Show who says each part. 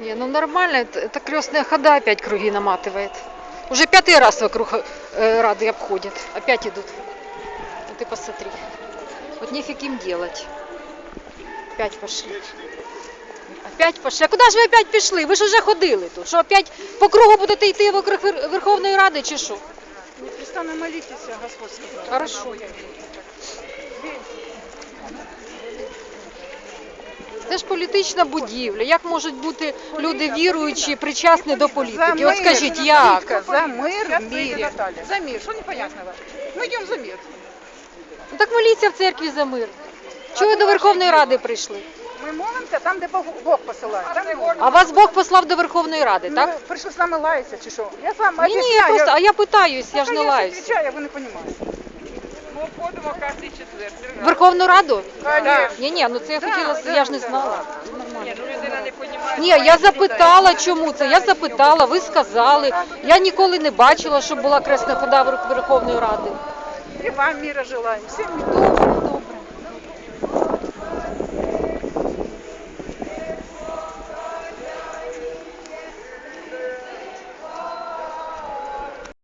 Speaker 1: Не, ну нормально, это, это крестная хода опять круги наматывает. Уже пятый раз вокруг э, Рады обходят. Опять идут. Вот ты посмотри. Вот нефиг им делать. Опять пошли. Опять пошли. А куди ж ви опять пішли? Ви ж уже ходили тут. Що опять по кругу будете йти вокруг Вер- Верховної Ради чи що?
Speaker 2: Непрестанно молитесь, Господь сказал.
Speaker 1: Хорошо. Це ж політична будівля. Як можуть бути люди віруючі, причасні до політики? От скажіть, як?
Speaker 2: Вика, За мир в мире. За мир. Что непонятного? Мы идем за мир.
Speaker 1: Ну так моліться в церкві за мир. Чого ви до Верховної Ради прийшли?
Speaker 2: Мы молимся там, де Бог, Бог посылает. Там, де Бог.
Speaker 1: А вас Бог послав до Верховної Ради,
Speaker 2: Ну,
Speaker 1: так?
Speaker 2: ви прийшли з нами лаятися, чи що? Я з вами
Speaker 1: Ні, ні,
Speaker 2: об'ясняю.
Speaker 1: просто, а я питаюсь, я ж не
Speaker 2: Та
Speaker 1: лаюсь.
Speaker 2: відповідаю, ви не розумієте.
Speaker 3: Ми входимо кожен четвер.
Speaker 1: Верховну Раду?
Speaker 2: Конечно.
Speaker 1: Ні, ні, ну це я хотіла, я ж не знала.
Speaker 3: Ні, ну людина не розуміє.
Speaker 1: Ні, я запитала, чому це. Я запитала, ви сказали. Я ніколи не бачила, щоб була кресна хода Верховної Ради.
Speaker 2: І вам міра желаємо. Всім миру.